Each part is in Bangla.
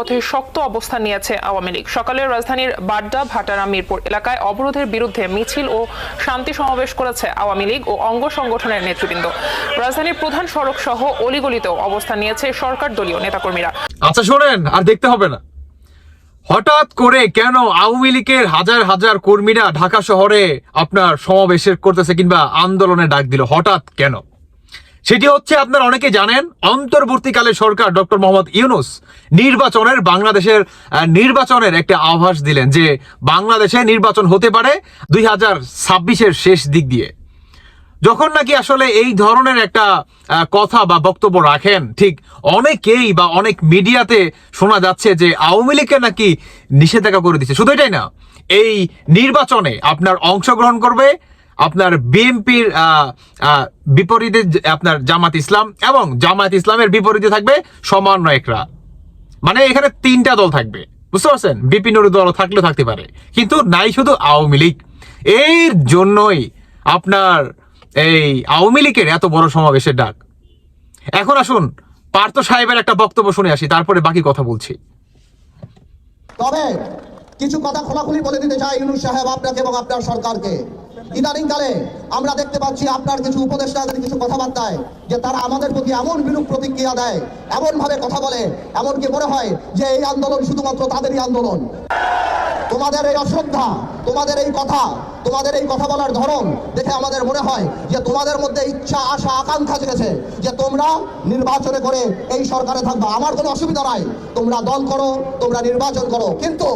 রাজপথে শক্ত অবস্থান নিয়েছে আওয়ামী লীগ। সকালে রাজধানীর বাড্ডা, ভাটারা, মিরপুর এলাকায় অবরোধের বিরুদ্ধে মিছিল ও শান্তি সমাবেশ করেছে আওয়ামী লীগ ও অঙ্গ সংগঠনের নেতৃবৃন্দ। রাজধানীর প্রধান সড়ক সহ অলিগলিতেও অবস্থান নিয়েছে সরকার দলীয় নেতাকর্মীরা। আচ্ছা শোনেন, আর দেখতে হবে না। হঠাৎ করে কেন আওয়ামী লীগের হাজার হাজার কর্মীরা ঢাকা শহরে আপনার সমাবেশের করতেছে কিংবা আন্দোলনে ডাক দিল? হঠাৎ কেন? সেটি হচ্ছে আপনারা অনেকে জানেন, অন্তর্বর্তীকালে সরকার ডক্টর মোহাম্মদ ইউনুস নির্বাচনের বাংলাদেশের নির্বাচনের একটা আভাস দিলেন যে বাংলাদেশে নির্বাচন হতে পারে দুই হাজার ছাব্বিশের শেষ দিক দিয়ে। যখন নাকি আসলে এই ধরনের একটা কথা বা বক্তব্য রাখেন, ঠিক অনেকেই বা অনেক মিডিয়াতে শোনা যাচ্ছে যে আওয়ামী লীগকে নাকি নিষেধাজ্ঞা করে দিচ্ছে। শুধু এটাই না, এই নির্বাচনে আপনার অংশগ্রহণ করবে আপনার বিএনপির বিপরীতে আপনার জামাত ইসলাম এবং জামাত ইসলামের বিপরীতে থাকবে সমন্বয়করা। মানে এখানে তিনটা দল থাকবে। বুঝতে পারছেন? বিপিন দল থাকলেও থাকতে পারে। কিন্তু নাই শুধু আওয়ামী লীগ। এর জন্যই আপনার এই আওয়ামী লীগের এত বড় সমাবেশের ডাক। এখন আসুন, পার্থ সাহেবের একটা বক্তব্য শুনে আসি, তারপরে বাকি কথা বলছি। তবে কিছু কথা খোলাখুলি বলে দিতে চাই ইউনুস সাহেব আপনাকে এবং আপনার সরকারকে। ইদানিংকালে আমরা দেখতে পাচ্ছি আপনার কিছু উপদেষ্টাদের কিছু কথাবার্তায় যে তারা আমাদের প্রতি এমন বিরূপ প্রতিক্রিয়া দেয়, এমনভাবে কথা বলে, এমনকি মনে হয় যে এই আন্দোলন শুধুমাত্র তাদেরই আন্দোলন। তোমাদের এই অশ্রদ্ধা, তোমাদের এই কথা তোমাদের এই কথা বলার ধরন দেখে আমাদের মনে হয় যে তোমাদের মধ্যে ইচ্ছা, আশা, আকাঙ্ক্ষা জেগেছে যে তোমরা নির্বাচনে করে এই সরকারে থাকবে। আমার কোনো অসুবিধা নাই। তোমরা দল করো, তোমরা নির্বাচন করো। কিন্তু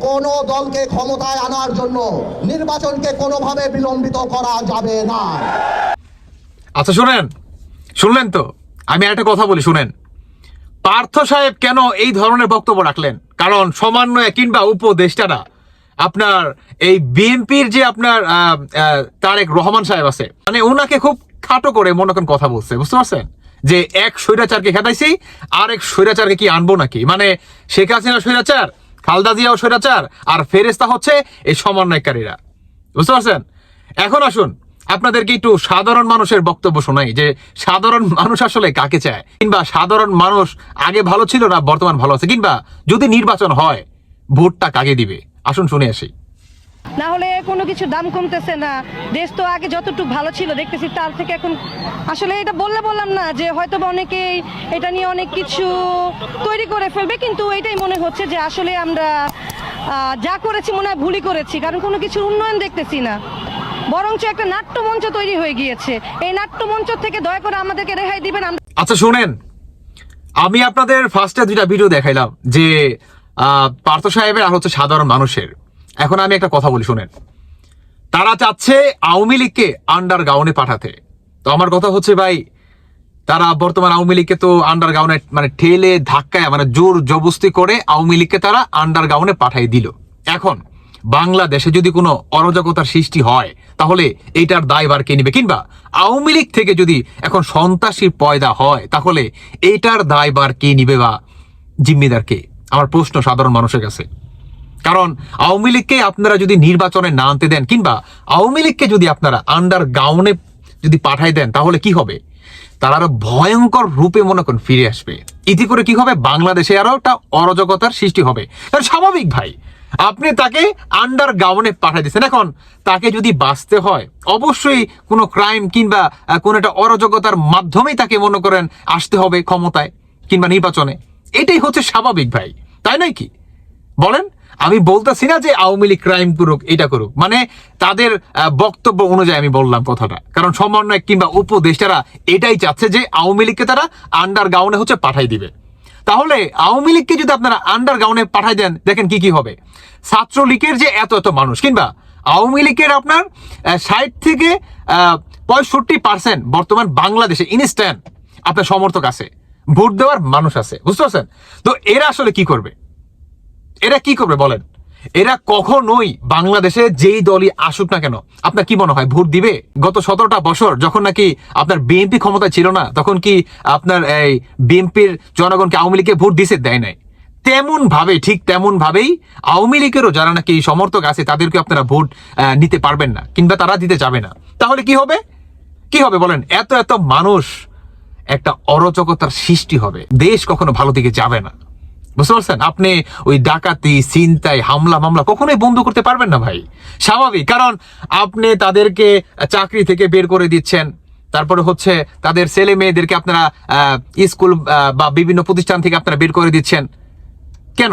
কোন দলকে ক্ষমতায় আনার জন্য নির্বাচনকে কোনোভাবে বিলম্বিত করা যাবে না। আচ্ছা শুনেন। শুনলেন তো? আমি একটা কথা বলি, শুনেন। পার্থ সাহেব কেন এই ধরনের বক্তব্য রাখলেন? কারণ সমন্বয় কিংবা উপদেষ্টারা আপনার এই বিএনপির যে আপনার তারেক রহমান সাহেব আছে মানে ওনাকে খুব খাটো করে মনে করেন কথা বলছে, বুঝতে পারছেন? যে এক স্বৈরাচারকে খেটাইছি আর এক স্বৈরাচারকে কি আনব নাকি? মানে শেখ হাসিনা স্বৈরাচার, খালদা জিয়াও স্বৈরাচার, আর ফেরেস্তা হচ্ছে এই সমন্বয়কারীরা, বুঝতে পারছেন? এখন আসুন, আপনাদেরকে একটু সাধারণ মানুষের বক্তব্য শোনাই, যে সাধারণ মানুষ আসলে কাকে চায়? কিংবা সাধারণ মানুষ আগে ভালো ছিল না বর্তমান ভালো আছে? কিংবা যদি নির্বাচন হয়, ভোটটা কাকে দিবে? আসুন শুনে আসি। না হলে কোনো কিছু দাম কমতেছে না। দেশ তো আগে যতটুকু ভালো ছিল দেখতেছি তার থেকে এখন আসলে এটা বললে বললাম না যে হয়তো বা অনেকেই এটা নিয়ে অনেক কিছু তৈরি করে ফেলবে কিন্তু এটাই মনে হচ্ছে যে আসলে আমরা যা করেছি মনে হয় ভুলই করেছি কারণ কোনো কিছুর উন্নয়ন দেখতেছি না। বরঞ্চ একটা নাট্যমঞ্চ তৈরি হয়ে গিয়েছে। এই নাট্যমঞ্চ থেকে দয়া করে আমাদেরকে রেহাই দিবেন আচ্ছা শুনেন। আমি আপনাদের ফার্স্টে দুইটা ভিডিও দেখাইলাম যে পার্থ সাহেবের আর হচ্ছে সাধারণ মানুষের। এখন আমি একটা কথা বলি, শুনেন। তারা চাচ্ছে আওয়ামী লীগকে আন্ডার গাউনে পাঠাতে। তো আমার কথা হচ্ছে ভাই, তারা বর্তমান আওয়ামী লীগকে তো আন্ডার গাউনে মানে ঠেলে, ধাক্কায় মানে জোর জবস্তি করে আওয়ামী লীগকে তারা আন্ডার গাউনে পাঠাই দিল। এখন, বাংলাদেশে যদি কোনো অরাজকতার সৃষ্টি হয়, তাহলে এইটার দায়ভার কে নিবে? কিংবা আওয়ামী লীগ থেকে যদি এখন সন্ত্রাসীর পয়দা হয়, তাহলে এইটার দায়ভার কে নিবে বা জিম্মিদার কে? আমার প্রশ্ন সাধারণ মানুষের কাছে। কারণ আওয়ামী লীগকে আপনারা যদি নির্বাচনে না আনতে দেন, কিংবা আওয়ামী লীগকে যদি আপনারা আন্ডার গাউনে যদি পাঠাই দেন, তাহলে কি হবে? তারা আরও ভয়ঙ্কর রূপে মনে করেন ফিরে আসবে। ইতি করে কি হবে? বাংলাদেশে আরও একটা অরাজকতার সৃষ্টি হবে। কারণ স্বাভাবিক ভাই, আপনি তাকে আন্ডার গাউনে পাঠাই দিচ্ছেন এখন তাকে যদি বাঁচতে হয়, অবশ্যই কোনো ক্রাইম কিংবা কোনো একটা অরাজকতার মাধ্যমেই তাকে মনে করেন আসতে হবে ক্ষমতায় কিংবা নির্বাচনে। এটাই হচ্ছে স্বাভাবিক ভাই। তাই নয় কি? বলেন, আমি বলতেছি না যে আওয়ামী লীগ ক্রাইম করুক, এটা করুক। মানে তাদের বক্তব্য অনুযায়ী আমি বললাম কথাটা। কারণ সমন্বয় কিংবা উপদেষ্টারা এটাই চাচ্ছে যে আওয়ামী লীগকে তারা আন্ডার গাউনে হচ্ছে পাঠাই দিবে। তাহলে আওয়ামী লীগকে যদি আপনারা আন্ডার গাউনে পাঠাই দেন, দেখেন কি কি হবে। ছাত্রলীগের যে এত এত মানুষ, কিংবা আওয়ামী লীগের আপনার ষাট থেকে পঁয়ষট্টি পার্সেন্ট বর্তমান বাংলাদেশে ইনস্ট্যান্ট আপনার সমর্থক আছে। ভোট দেওয়ার মানুষ আছে, বুঝতে পারছেন? তো এরা আসলে কি করবে? এরা কি করবে বলেন? এরা কখনোই বাংলাদেশে যেই দলই আসুক না কেন, আপনার কি মনে হয়, ভোট দিবে? গত সতেরোটা বছর যখন নাকি আপনার বিএনপি ক্ষমতা ছিল না, তখন কি আপনার এই বিএনপির জনগণকে আওয়ামী লীগকে ভোট দিছে, দেয় নাই? তেমন ভাবে ঠিক তেমন ভাবেই আওয়ামী লীগেরও যারা নাকি সমর্থক আছে তাদেরকে আপনারা ভোট নিতে পারবেন না, কিংবা তারা দিতে যাবে না। তাহলে কি হবে? কি হবে বলেন? এত এত মানুষ একটা অরচকতার সৃষ্টি হবে। দেশ কখনো ভালো দিকে যাবে না। বুঝতে পারছেন? আপনি ওই ডাকাতি চিন্তায় হামলা, মামলা কখনোই বন্ধ করতে পারবেন না ভাই। স্বাভাবিক। কারণ আপনি তাদেরকে চাকরি থেকে বের করে দিচ্ছেন। তারপরে হচ্ছে তাদের ছেলে মেয়েদেরকে আপনারা স্কুল বা বিভিন্ন প্রতিষ্ঠান থেকে আপনারা বের করে দিচ্ছেন। কেন?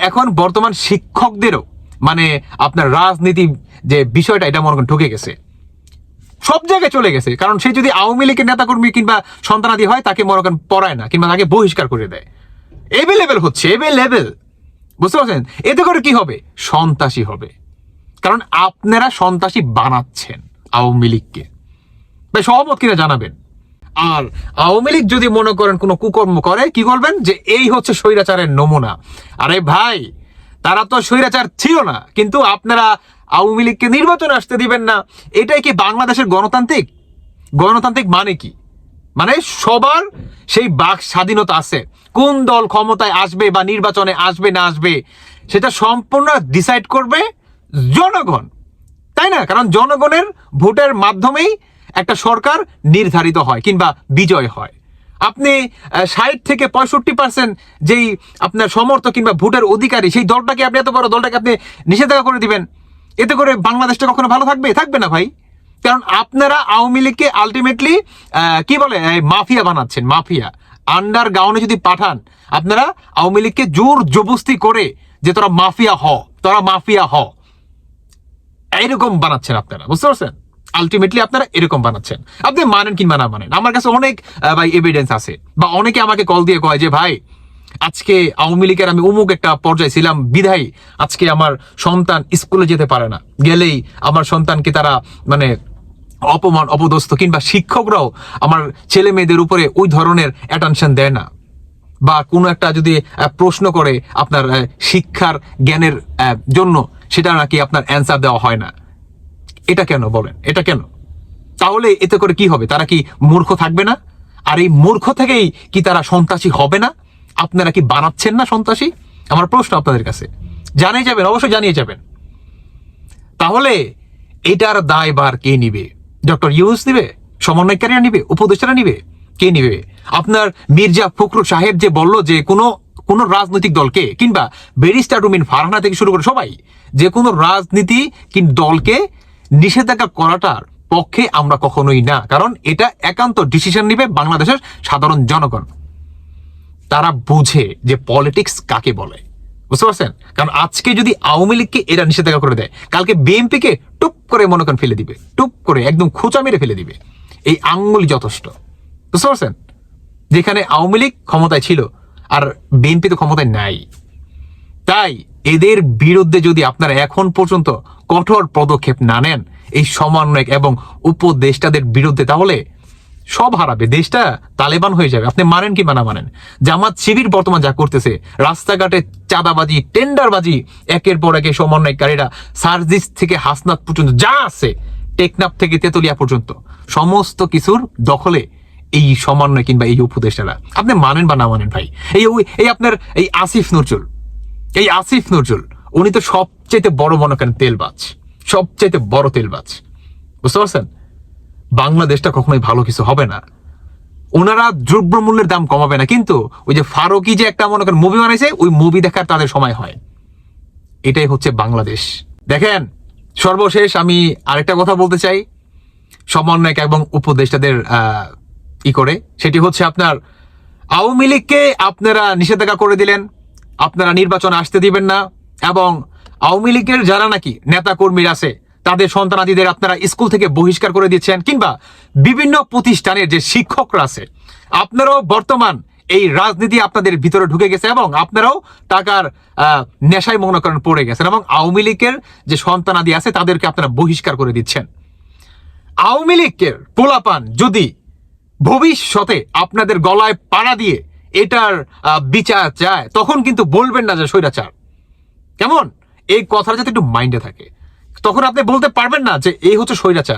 এখন বর্তমান শিক্ষকদেরও মানে আপনার রাজনীতি যে বিষয়টা, এটা মনে ঢুকে গেছে। সব জায়গায় চলে গেছে। কারণ সে যদি আওয়ামী লীগের নেতাকর্মী কিংবা সন্তানাদি হয়, তাকে করেন পড়ায় না, কিংবা তাকে বহিষ্কার করে দেয়। এভেলেবেল হচ্ছে এভেলেবেল বুঝতে পারছেন? এতে করে কি হবে? সন্ত্রাসী হবে। কারণ আপনারা সন্ত্রাসী বানাচ্ছেন আওয়ামী লীগকে। ভাই, সহমত কিনা জানাবেন? আর আওয়ামী লীগ যদি মনে করেন কোনো কুকর্ম করে, কি করবেন? যে এই হচ্ছে স্বৈরাচারের নমুনা। আরে ভাই, তারা তো স্বৈরাচার ছিল না, কিন্তু আপনারা আওয়ামী লীগকে নির্বাচনে আসতে দিবেন না। এটাই কি বাংলাদেশের গণতান্ত্রিক? গণতান্ত্রিক মানে কি? মানে সবার সেই বাক স্বাধীনতা আছে। কোন দল ক্ষমতায় আসবে বা নির্বাচনে আসবে না আসবে, সেটা সম্পূর্ণ ডিসাইড করবে জনগণ। তাই না? কারণ জনগণের ভোটের মাধ্যমেই একটা সরকার নির্ধারিত হয় কিংবা বিজয় হয়। আপনি ষাট থেকে পঁয়ষট্টি পার্সেন্ট যেই আপনার সমর্থক কিংবা ভোটের অধিকারী, সেই দলটাকে আপনি এত বড় দলটাকে আপনি নিষেধাজ্ঞা করে দিবেন। এতে করে বাংলাদেশটা কখনো ভালো থাকবে? থাকবে না ভাই। কারণ আপনারা আওয়ামী লীগকে আলটিমেটলি কি বলে? মাফিয়া বানাচ্ছেন, মাফিয়া। আন্ডার গ্রাউন্ডে যদি পাঠান, আপনারা আওয়ামী লীগকে জোর জবস্তি করে যে তোরা মাফিয়া হ, তোরা মাফিয়া হ, এইরকম বানাচ্ছেন আপনারা, বুঝতে পারছেন? আলটিমেটলি আপনারা এরকম বানাচ্ছেন। আপনি মানেন কিংবা না মানেন, আমার কাছে অনেক ভাই এভিডেন্স আছে। বা অনেকে আমাকে কল দিয়ে কয় যে, ভাই আজকে আওয়ামী লীগের আমি অমুক একটা পর্যায়ে ছিলাম, বিধায়ী। আজকে আমার সন্তান স্কুলে যেতে পারে না। গেলেই আমার সন্তানকে তারা মানে অপমান, অপদস্থ কিংবা শিক্ষকরাও আমার ছেলে মেয়েদের উপরে ওই ধরনের অ্যাটেনশন দেয় না। বা কোনো একটা যদি প্রশ্ন করে আপনার শিক্ষার জ্ঞানের জন্য, সেটা নাকি আপনার অ্যান্সার দেওয়া হয় না। এটা কেন বলেন? এটা কেন? তাহলে এতে করে কি হবে? তারা কি মূর্খ থাকবে না? আর এই মূর্খ থেকেই কি তারা সন্ত্রাসী হবে না? আপনারা কি বানাচ্ছেন না সন্ত্রাসী? আমার প্রশ্ন আপনাদের কাছে। জানিয়ে যাবেন, অবশ্যই জানিয়ে যাবেন। তাহলে এটার দায়বার কে নিবে? ডক্টর ইউনুস নিবে? সমন্বয়কারীরা নিবে? উপদেষ্টারা নিবে? কে নিবে? আপনার মির্জা ফখরুল সাহেব যে বলল যে কোনো, কোন রাজনৈতিক দলকে কিংবা ব্যারিস্টার রুমিন ফারহানা থেকে শুরু করে সবাই, যে কোনো রাজনীতি কিংবা দলকে নিষেধাজ্ঞা করাটার পক্ষে আমরা কখনোই না। কারণ এটা একান্ত ডিসিশন নিবে বাংলাদেশের সাধারণ জনগণ। তারা বুঝে যে পলিটিক্স কাকে বলে। বুঝতে পারছেন? কারণ আজকে যদি আওয়ামী লীগকে এরা নিষেধাজ্ঞা করে দেয়, কালকে বিএনপিকে টুপ করে মনে করেন ফেলে দিবে, টুপ করে একদম খোঁচা মেরে ফেলে দিবে। এই আঙ্গুলি যথেষ্ট। বুঝতে পারছেন? যেখানে আওয়ামী লীগ ক্ষমতায় ছিল আর বিএনপি তো ক্ষমতায় নাই। তাই এদের বিরুদ্ধে যদি আপনারা এখন পর্যন্ত কঠোর পদক্ষেপ না নেন, এই সমন্বয়ক এবং উপদেষ্টাদের বিরুদ্ধে, তাহলে সব হারাবে, দেশটা তালেবান হয়ে যাবে। আপনি মানেন কি মানা মানেন? জামাত শিবির বর্তমান যা করতেছে, রাস্তাঘাটে চাঁদাবাজি, টেন্ডারবাজি, একের পর একে সমন্বয়কারীরা সার্জিস থেকে হাসনাত পর্যন্ত যা আছে, টেকনাফ থেকে তেতুলিয়া পর্যন্ত, সমস্ত কিছুর দখলে এই সমন্বয় কিংবা এই উপদেষ্টারা। আপনি মানেন বা না মানেন ভাই? এই এই আপনার, এই আসিফ নজরুল, এই আসিফ নজরুল, উনি তো সবচেয়ে বড় মনে করেন তেলবাজ সবচেয়ে বড় তেলবাজ। বুঝতে পারছেন? বাংলাদেশটা কখনোই ভালো কিছু হবে না। ওনারা দ্রব্যমূল্যের দাম কমাবে না, কিন্তু ওই যে ফারুকি যে একটা মনে করেন মুভি বানাইছে, ওই মুভি দেখার তাদের সময় হয়। এটাই হচ্ছে বাংলাদেশ। দেখেন, সর্বশেষ আমি আরেকটা কথা বলতে চাই। সমন্বয়ক এবং উপদেষ্টাদের ই করে। সেটি হচ্ছে আপনার, আওয়ামী লীগকে আপনারা নিষেধাজ্ঞা করে দিলেন। আপনারা নির্বাচন আসতে দিবেন না। এবং আওয়ামী লীগের যারা নাকি নেতা কর্মীরা আছে তাদের সন্তানাদিদের আপনারা স্কুল থেকে বহিষ্কার করে দিচ্ছেন, কিংবা বিভিন্ন প্রতিষ্ঠানের যে শিক্ষকরা আছে, আপনারাও বর্তমান এই রাজনীতি আপনাদের ভিতরে ঢুকে গেছে এবং আপনারাও টাকার নেশায় মনে করেন পড়ে গেছেন এবং আওয়ামী লীগের যে সন্তানাদি আছে, তাদেরকে আপনারা বহিষ্কার করে দিচ্ছেন। আওয়ামী লীগের পোলাপান যদি ভবিষ্যতে আপনাদের গলায় পাড়া দিয়ে এটার বিচার চায়, তখন কিন্তু বলবেন না যে স্বৈরাচার। কেমন? এই কথাটা যাতে একটু মাইন্ডে থাকে। তখন আপনি বলতে পারবেন না যে এই হচ্ছে স্বৈরাচার।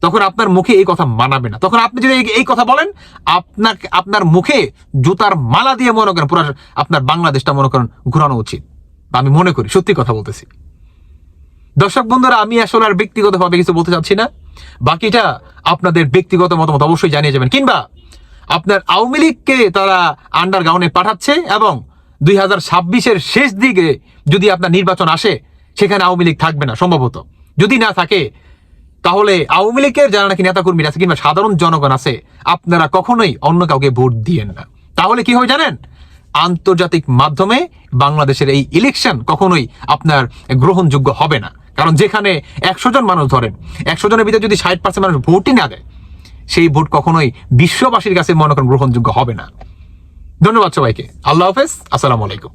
তখন আপনার মুখে এই কথা মানাবে না। তখন আপনি যদি এই- কথা বলেন আপনার আপনার মুখে জুতার মালা দিয়ে মনে করেন, পুরো আপনার বাংলাদেশটা মনে করেন ঘুরানো উচিত। আমি মনে করি, সত্যি কথা বলতেছি। দর্শক বন্ধুরা, আমি আসলে আর ব্যক্তিগতভাবে কিছু বলতে চাচ্ছি না। বাকিটা আপনাদের ব্যক্তিগত মতামত অবশ্যই জানিয়ে যাবেন। কিংবা আপনার আওয়ামী লীগকে তারা আন্ডারগ্রাউন্ডে পাঠাচ্ছে এবং দুই হাজার ছাব্বিশের শেষ দিকে যদি আপনার নির্বাচন আসে সেখানে আওয়ামী লীগ থাকবে না, সম্ভবত। যদি না থাকে, তাহলে আওয়ামী লীগের যারা নাকি নেতাকর্মীরা আছে কিংবা সাধারণ জনগণ আছে, আপনারা কখনোই অন্য কাউকে ভোট দিয়েন না। তাহলে কি হয় জানেন? আন্তর্জাতিক মাধ্যমে বাংলাদেশের এই ইলেকশন কখনোই আপনার গ্রহণযোগ্য হবে না। কারণ যেখানে একশো জন মানুষ ধরেন, একশো জনের ভিতরে যদি ষাট পার্সেন্ট মানুষ ভোটই না দেয়, সেই ভোট কখনোই বিশ্ববাসীর কাছে মনে করেন গ্রহণযোগ্য হবে না। ধন্যবাদ সবাইকে। আল্লাহ হাফেজ। আসসালামু আলাইকুম।